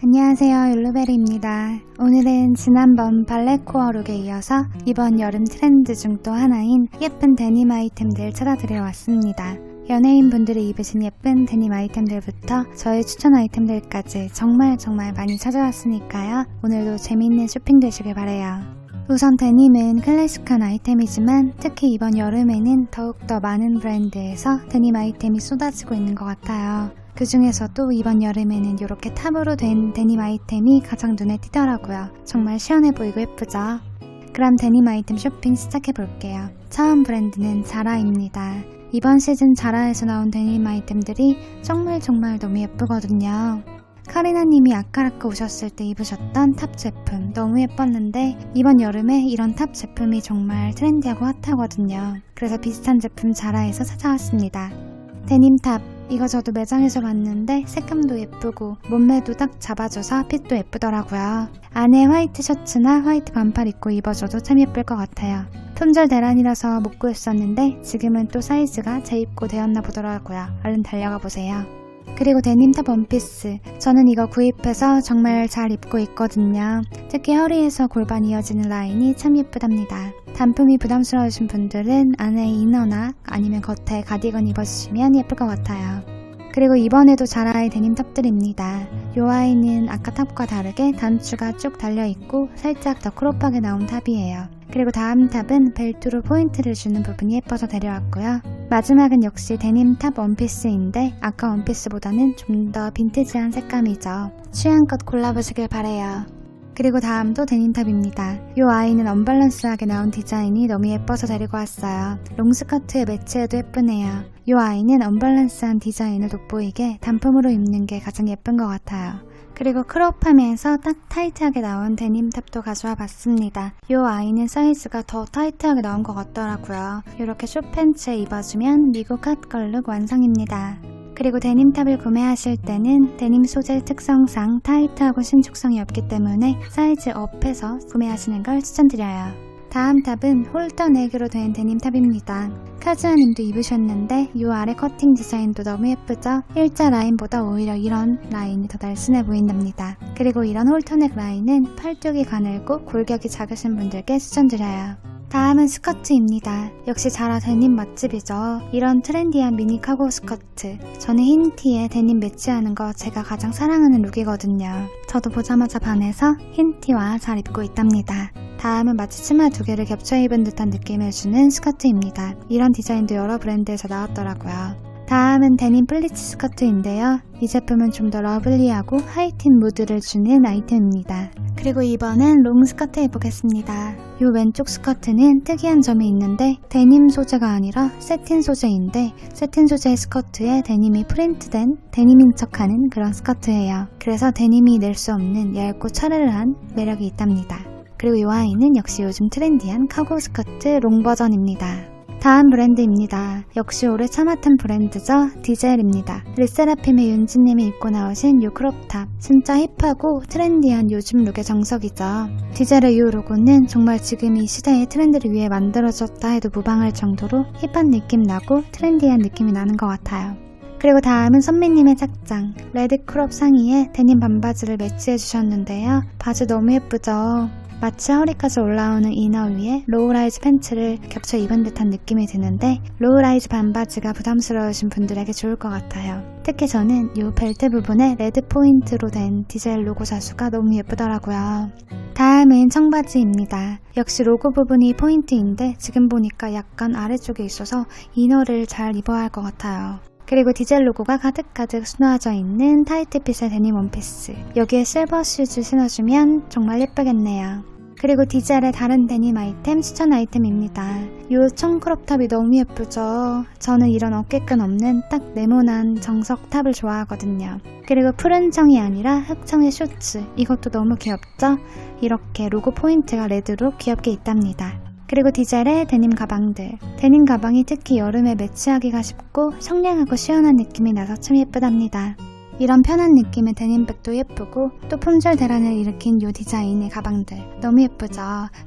안녕하세요 율루베리입니다. 오늘은 지난번 발레코어 룩에 이어서 이번 여름 트렌드 중 또 하나인 예쁜 데님 아이템들 찾아드려 왔습니다. 연예인분들이 입으신 예쁜 데님 아이템들부터 저의 추천 아이템들까지 정말 정말 많이 찾아왔으니까요. 오늘도 재미있는 쇼핑 되시길 바래요. 우선 데님은 클래식한 아이템이지만 특히 이번 여름에는 더욱더 많은 브랜드에서 데님 아이템이 쏟아지고 있는 것 같아요. 그 중에서도 이번 여름에는 이렇게 탑으로 된 데님 아이템이 가장 눈에 띄더라고요. 정말 시원해 보이고 예쁘죠? 그럼 데님 아이템 쇼핑 시작해 볼게요. 처음 브랜드는 자라입니다. 이번 시즌 자라에서 나온 데님 아이템들이 정말 정말 너무 예쁘거든요. 카리나님이 아카라크 오셨을 때 입으셨던 탑 제품 너무 예뻤는데 이번 여름에 이런 탑 제품이 정말 트렌디하고 핫하거든요. 그래서 비슷한 제품 자라에서 찾아왔습니다. 데님 탑 이거 저도 매장에서 봤는데 색감도 예쁘고 몸매도 딱 잡아줘서 핏도 예쁘더라고요. 안에 화이트 셔츠나 화이트 반팔 입고 입어줘도 참 예쁠 것 같아요. 품절 대란이라서 못 구했었는데 지금은 또 사이즈가 재입고 되었나 보더라고요. 얼른 달려가 보세요. 그리고 데님 탑 원피스. 저는 이거 구입해서 정말 잘 입고 있거든요. 특히 허리에서 골반 이어지는 라인이 참 예쁘답니다. 단품이 부담스러우신 분들은 안에 이너나 아니면 겉에 가디건 입어주시면 예쁠 것 같아요. 그리고 이번에도 자라의 데님 탑들입니다. 요 아이는 아까 탑과 다르게 단추가 쭉 달려있고 살짝 더 크롭하게 나온 탑이에요. 그리고 다음 탑은 벨트로 포인트를 주는 부분이 예뻐서 데려왔고요. 마지막은 역시 데님 탑 원피스인데 아까 원피스보다는 좀 더 빈티지한 색감이죠. 취향껏 골라보시길 바래요. 그리고 다음도 데님탑입니다. 이 아이는 언밸런스하게 나온 디자인이 너무 예뻐서 데리고 왔어요. 롱스커트에 매치해도 예쁘네요. 이 아이는 언밸런스한 디자인을 돋보이게 단품으로 입는 게 가장 예쁜 것 같아요. 그리고 크롭하면서 딱 타이트하게 나온 데님 탑도 가져와 봤습니다. 이 아이는 사이즈가 더 타이트하게 나온 것 같더라고요. 이렇게 숏팬츠에 입어주면 미국 핫걸룩 완성입니다. 그리고 데님탑을 구매하실 때는 데님 소재 특성상 타이트하고 신축성이 없기 때문에 사이즈 업해서 구매하시는 걸 추천드려요. 다음 탑은 홀더 넥으로 된 데님 탑입니다. 카즈아님도 입으셨는데 이 아래 커팅 디자인도 너무 예쁘죠? 일자 라인보다 오히려 이런 라인이 더 날씬해 보인답니다. 그리고 이런 홀터넥 라인은 팔뚝이 가늘고 골격이 작으신 분들께 추천드려요. 다음은 스커트입니다. 역시 자라 데님 맛집이죠. 이런 트렌디한 미니 카고 스커트. 저는 흰 티에 데님 매치하는 거 제가 가장 사랑하는 룩이거든요. 저도 보자마자 반해서 흰 티와 잘 입고 있답니다. 다음은 마치 치마 두 개를 겹쳐 입은 듯한 느낌을 주는 스커트입니다. 이런 디자인도 여러 브랜드에서 나왔더라고요. 다음은 데님 플리츠 스커트인데요. 이 제품은 좀 더 러블리하고 하이틴 무드를 주는 아이템입니다. 그리고 이번엔 롱 스커트 해보겠습니다. 이 왼쪽 스커트는 특이한 점이 있는데 데님 소재가 아니라 세틴 소재인데 세틴 소재의 스커트에 데님이 프린트된 데님인 척하는 그런 스커트예요. 그래서 데님이 낼 수 없는 얇고 차르르한 매력이 있답니다. 그리고 이 아이는 역시 요즘 트렌디한 카고 스커트 롱 버전입니다. 다음 브랜드입니다. 역시 올해 참 핫한 브랜드죠? 디젤입니다. 르세라핌의 윤지님이 입고 나오신 요 크롭탑. 진짜 힙하고 트렌디한 요즘 룩의 정석이죠. 디젤의 이 로고는 정말 지금 이 시대의 트렌드를 위해 만들어졌다 해도 무방할 정도로 힙한 느낌 나고 트렌디한 느낌이 나는 것 같아요. 그리고 다음은 선배님의 착장. 레드 크롭 상의에 데님 반바지를 매치해 주셨는데요. 바지 너무 예쁘죠? 마치 허리까지 올라오는 이너 위에 로우라이즈 팬츠를 겹쳐 입은 듯한 느낌이 드는데 로우라이즈 반바지가 부담스러우신 분들에게 좋을 것 같아요. 특히 저는 이 벨트 부분에 레드 포인트로 된 디젤 로고 자수가 너무 예쁘더라고요. 다음은 청바지입니다. 역시 로고 부분이 포인트인데 지금 보니까 약간 아래쪽에 있어서 이너를 잘 입어야 할 것 같아요. 그리고 디젤 로고가 가득가득 수놓아져 있는 타이트핏의 데님 원피스. 여기에 실버 슈즈 신어주면 정말 예쁘겠네요. 그리고 디젤의 다른 데님 아이템 추천 아이템입니다. 요 청크롭탑이 너무 예쁘죠? 저는 이런 어깨끈 없는 딱 네모난 정석 탑을 좋아하거든요. 그리고 푸른 청이 아니라 흑청의 슈츠. 이것도 너무 귀엽죠? 이렇게 로고 포인트가 레드로 귀엽게 있답니다. 그리고 디젤의 데님 가방들. 데님 가방이 특히 여름에 매치하기가 쉽고 청량하고 시원한 느낌이 나서 참 예쁘답니다. 이런 편한 느낌의 데님백도 예쁘고 또 품절 대란을 일으킨 요 디자인의 가방들 너무 예쁘죠?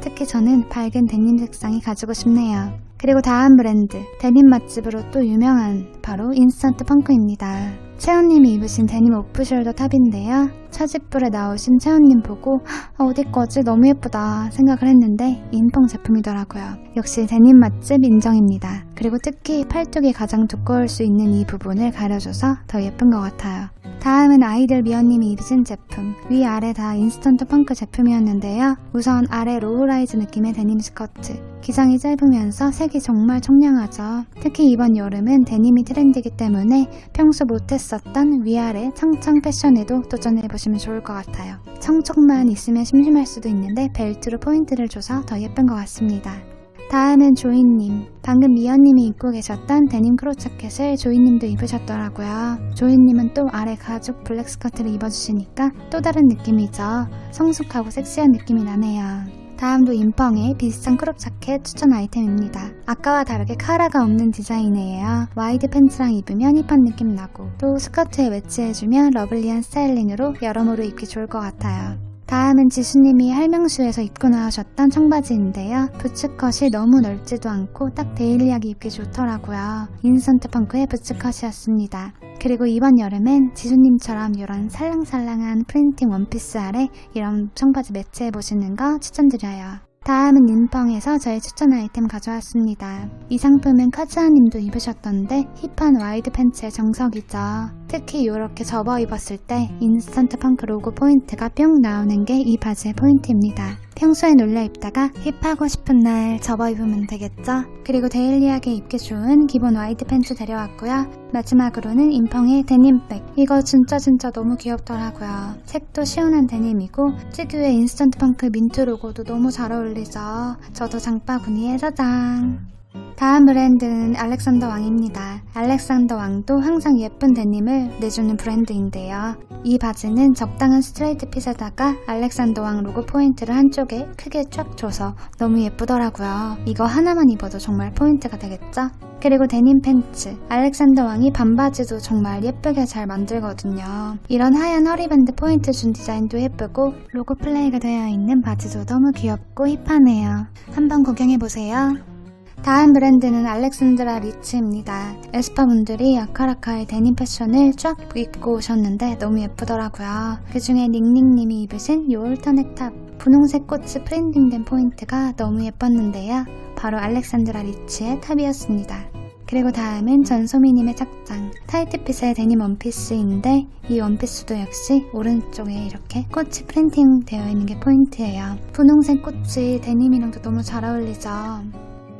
특히 저는 밝은 데님 색상이 가지고 싶네요. 그리고 다음 브랜드 데님 맛집으로 또 유명한 바로 인스턴트 펑크입니다. 채연님이 입으신 데님 오프숄더 탑인데요. 차집불에 나오신 채연님 보고 아, 어디 거지 너무 예쁘다 생각을 했는데 인펑 제품이더라고요. 역시 데님 맛집 인정입니다. 그리고 특히 팔뚝이 가장 두꺼울 수 있는 이 부분을 가려줘서 더 예쁜 것 같아요. 다음은 아이들 미연님이 입으신 제품. 위아래 다 인스턴트 펑크 제품이었는데요. 우선 아래 로우라이즈 느낌의 데님 스커트. 기장이 짧으면서 색이 정말 청량하죠. 특히 이번 여름은 데님이 트렌드이기 때문에 평소 못했었던 위아래 청청 패션에도 도전해보시면 좋을 것 같아요. 청청만 있으면 심심할 수도 있는데 벨트로 포인트를 줘서 더 예쁜 것 같습니다 다음은 조이님. 방금 미연님이 입고 계셨던 데님 크롭 자켓을 조이님도 입으셨더라고요. 조이님은 또 아래 가죽 블랙 스커트를 입어주시니까 또 다른 느낌이죠. 성숙하고 섹시한 느낌이 나네요. 다음도 인펑의 비슷한 크롭 자켓 추천 아이템입니다. 아까와 다르게 카라가 없는 디자인이에요. 와이드 팬츠랑 입으면 힙한 느낌 나고 또 스커트에 매치해주면 러블리한 스타일링으로 여러모로 입기 좋을 것 같아요. 다음은 지수님이 할명슈에서 입고 나오셨던 청바지인데요. 부츠컷이 너무 넓지도 않고 딱 데일리하게 입기 좋더라고요. 인스턴트 펑크의 부츠컷이었습니다. 그리고 이번 여름엔 지수님처럼 이런 살랑살랑한 프린팅 원피스 아래 이런 청바지 매치해보시는 거 추천드려요. 다음은 인펑에서 저의 추천 아이템 가져왔습니다. 이 상품은 카즈아님도 입으셨던데 힙한 와이드 팬츠의 정석이죠. 특히 이렇게 접어 입었을 때 인스턴트 펑크 로고 포인트가 뿅 나오는 게 이 바지의 포인트입니다. 평소에 놀려 입다가 힙하고 싶은 날 접어 입으면 되겠죠? 그리고 데일리하게 입기 좋은 기본 와이드 팬츠 데려왔고요. 마지막으로는 인펑의 데님백. 이거 진짜 진짜 너무 귀엽더라고요. 색도 시원한 데님이고 특유의 인스턴트 펑크 민트 로고도 너무 잘 어울리죠. 저도 장바구니에 저장. 다음 브랜드는 알렉산더 왕입니다. 알렉산더 왕도 항상 예쁜 데님을 내주는 브랜드인데요. 이 바지는 적당한 스트레이트 핏에다가 알렉산더 왕 로고 포인트를 한쪽에 크게 쫙 줘서 너무 예쁘더라고요. 이거 하나만 입어도 정말 포인트가 되겠죠? 그리고 데님 팬츠. 알렉산더 왕이 반바지도 정말 예쁘게 잘 만들거든요. 이런 하얀 허리밴드 포인트 준 디자인도 예쁘고 로고 플레이가 되어 있는 바지도 너무 귀엽고 힙하네요. 한번 구경해보세요. 다음 브랜드는 알렉산드라 리츠입니다. 에스파 분들이 아카라카의 데님 패션을 쫙 입고 오셨는데 너무 예쁘더라고요. 그 중에 닝닝님이 입으신 이 올터넥 탑. 분홍색 꽃이 프린팅된 포인트가 너무 예뻤는데요. 바로 알렉산드라 리츠의 탑이었습니다. 그리고 다음은 전소미님의 착장. 타이트핏의 데님 원피스인데 이 원피스도 역시 오른쪽에 이렇게 꽃이 프린팅 되어 있는 게 포인트예요. 분홍색 꽃이 데님이랑도 너무 잘 어울리죠.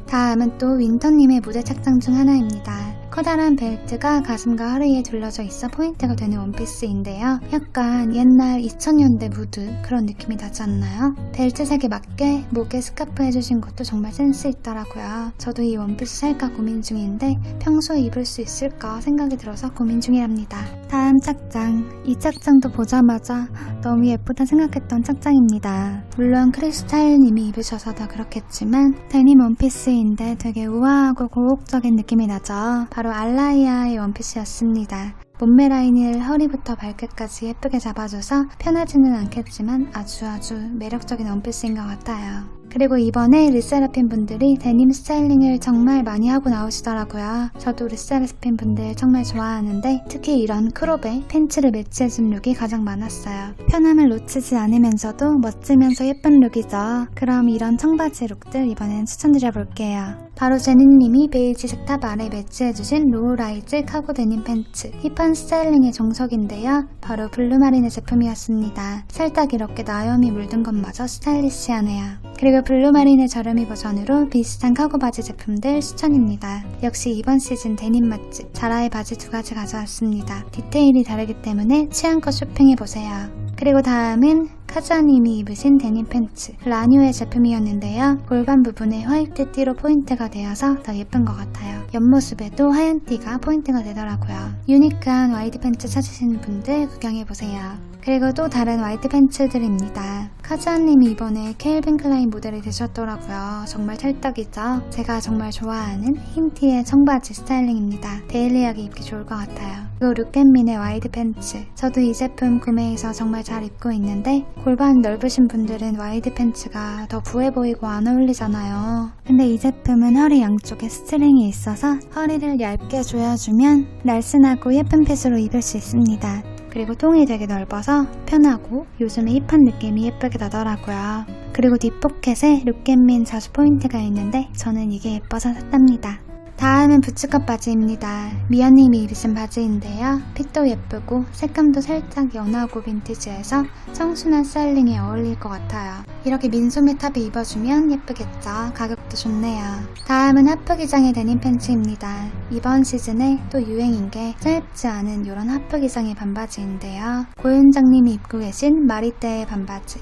다음은 또 윈터님의 무대 착장 중 하나입니다. 커다란 벨트가 가슴과 허리에 둘러져 있어 포인트가 되는 원피스인데요. 약간 옛날 2000년대 무드 그런 느낌이 나지 않나요? 벨트 색에 맞게 목에 스카프 해주신 것도 정말 센스 있더라고요. 저도 이 원피스 살까 고민 중인데 평소에 입을 수 있을까 생각이 들어서 고민 중이랍니다. 다음 착장. 이 착장도 보자마자 너무 예쁘다 생각했던 착장입니다. 물론 크리스타일님이 입으셔서 더 그렇겠지만 데님 원피스인데 되게 우아하고 고혹적인 느낌이 나죠. 바로 알라이아의 원피스였습니다. 몸매 라인을 허리부터 발끝까지 예쁘게 잡아줘서 편하지는 않겠지만 아주 아주 매력적인 원피스인 것 같아요. 그리고 이번에 르세라핌 분들이 데님 스타일링을 정말 많이 하고 나오시더라고요. 저도 르세라핌 분들 정말 좋아하는데 특히 이런 크롭에 팬츠를 매치해준 룩이 가장 많았어요. 편함을 놓치지 않으면서도 멋지면서 예쁜 룩이죠. 그럼 이런 청바지 룩들 이번엔 추천드려 볼게요. 바로 제니님이 베이지 색 탑 아래 매치해주신 로우라이즈 카고 데님 팬츠 힙한 스타일링의 정석인데요. 바로 블루마린의 제품이었습니다. 살짝 이렇게 나염이 물든 것마저 스타일리시하네요. 그리고 블루마린의 저렴이 버전으로 비슷한 카고 바지 제품들 추천입니다. 역시 이번 시즌 데님 맛집 자라의 바지 두 가지 가져왔습니다. 디테일이 다르기 때문에 취향껏 쇼핑해보세요. 그리고 다음은 카즈아님이 입으신 데님 팬츠 라뉴의 제품이었는데요. 골반 부분에 화이트 띠로 포인트가 되어서 더 예쁜 것 같아요. 옆모습에도 하얀 띠가 포인트가 되더라고요. 유니크한 와이드 팬츠 찾으시는 분들 구경해보세요. 그리고 또 다른 와이드 팬츠들입니다. 카즈아님이 이번에 켈빈 클라인 모델이 되셨더라고요. 정말 찰떡이죠? 제가 정말 좋아하는 흰 티의 청바지 스타일링입니다. 데일리하게 입기 좋을 것 같아요. 그리고 룩앤민의 와이드 팬츠. 저도 이 제품 구매해서 정말 잘 입고 있는데 골반 넓으신 분들은 와이드 팬츠가 더 부해 보이고 안 어울리잖아요. 근데 이 제품은 허리 양쪽에 스트링이 있어서 허리를 얇게 조여주면 날씬하고 예쁜 핏으로 입을 수 있습니다. 그리고 통이 되게 넓어서 편하고 요즘에 힙한 느낌이 예쁘게 나더라고요. 그리고 뒷포켓에 룩앤민 자수 포인트가 있는데 저는 이게 예뻐서 샀답니다. 다음은 부츠컷 바지입니다. 미연님이 입으신 바지인데요. 핏도 예쁘고 색감도 살짝 연하고 빈티지해서 청순한 스타일링에 어울릴 것 같아요. 이렇게 민소매 탑에 입어주면 예쁘겠죠. 가격도 좋네요. 다음은 하프 기장의 데님 팬츠입니다. 이번 시즌에 또 유행인 게 짧지 않은 이런 하프 기장의 반바지인데요. 고윤장님이 입고 계신 마리떼의 반바지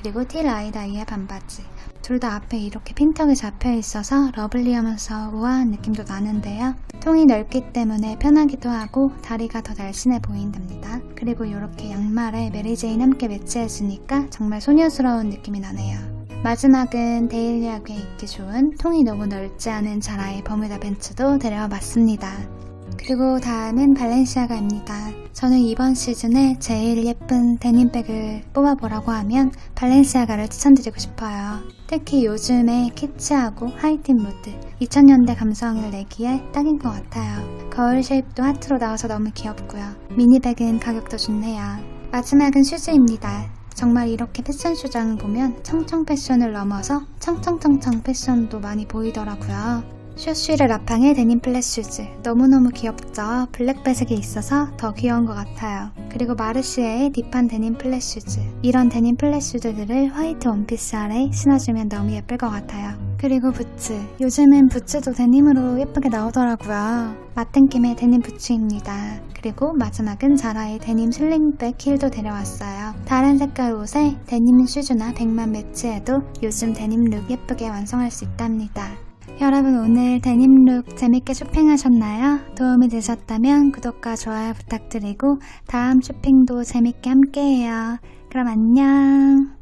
그리고 티 라이다이의 반바지 둘 다 앞에 이렇게 핀턱이 잡혀 있어서 러블리하면서 우아한 느낌도 나는데요. 통이 넓기 때문에 편하기도 하고 다리가 더 날씬해 보인답니다. 그리고 이렇게 양말에 메리제인 함께 매치해주니까 정말 소녀스러운 느낌이 나네요. 마지막은 데일리하게 입기 좋은 통이 너무 넓지 않은 자라의 버뮤다 벤츠도 데려와 봤습니다. 그리고 다음은 발렌시아가입니다. 저는 이번 시즌에 제일 예쁜 데님백을 뽑아보라고 하면 발렌시아가를 추천드리고 싶어요. 특히 요즘에 키치하고 하이틴 무드, 2000년대 감성을 내기에 딱인 것 같아요. 거울 쉐입도 하트로 나와서 너무 귀엽고요. 미니백은 가격도 좋네요. 마지막은 슈즈입니다. 정말 이렇게 패션 쇼장을 보면 청청 패션을 넘어서 청청청청 패션도 많이 보이더라고요. 슈슈르 라팡의 데님 플랫 슈즈 너무너무 귀엽죠? 블랙배색이 있어서 더 귀여운 것 같아요. 그리고 마르시에의 딥한 데님 플랫 슈즈 이런 데님 플랫 슈즈들을 화이트 원피스 아래 신어주면 너무 예쁠 것 같아요. 그리고 부츠 요즘은 부츠도 데님으로 예쁘게 나오더라고요. 마텐킴의 데님 부츠입니다. 그리고 마지막은 자라의 데님 슬링백 힐도 데려왔어요. 다른 색깔 옷에 데님 슈즈나 백만 매치해도 요즘 데님 룩 예쁘게 완성할 수 있답니다. 여러분 오늘 데님룩 재밌게 쇼핑하셨나요? 도움이 되셨다면 구독과 좋아요 부탁드리고 다음 쇼핑도 재밌게 함께해요. 그럼 안녕.